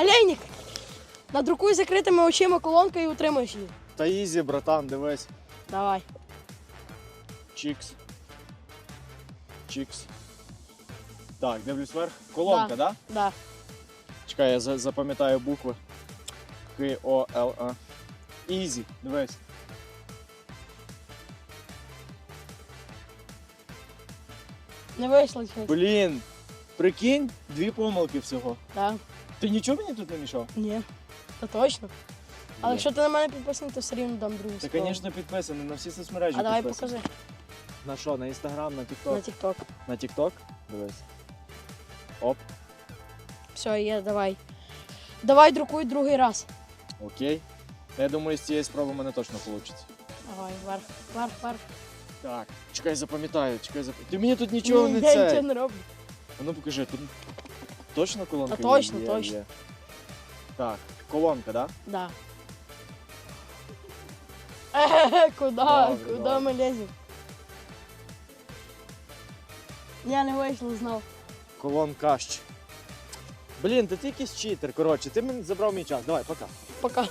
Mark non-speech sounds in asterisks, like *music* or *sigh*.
Олейник! Надрукуй закритими очима колонку і утримуєш її. Та ізі, братан, дивись. Давай. Чікс. Чікс. Так, дивлюсь вверх. Колонка, да? Да. Чекай, я за- запам'ятаю букви. К, О, Л, А. Ізі, дивись. Не вийшло щось. Блін, прикинь, дві помилки всього. Да. Ти нічого мені тут не мішав? Ні. Це точно. Але Ні. якщо ти на мене підписаний, то все рівно дам другу Ти, звісно, підписаний на всі соцмережі. А давай підписаний. покажи. На що? На інстаграм, на На тікток? На тікток? Дивись. Оп, Все, є, давай. Давай друкуй другий раз. окей. Я думаю, з цієї спроби в мене точно вийде. Давай, вверх, вверх, вверх. Так, чекай, запам'ятаю, чекай, зап... Ти мені тут нічого Ні, не я це. нічого не роблю. А ну покажи, тут точно колонка? Та точно, Є, точно. є. Так, колонка, да? Да. Е, *laughs* куда? Добре, Куда добре. ми лезем? Я не вийшло знов. Колонкащ. Блін, та ти якийсь читер, коротше, ти мені забрав мій час. Давай, пока. Пока.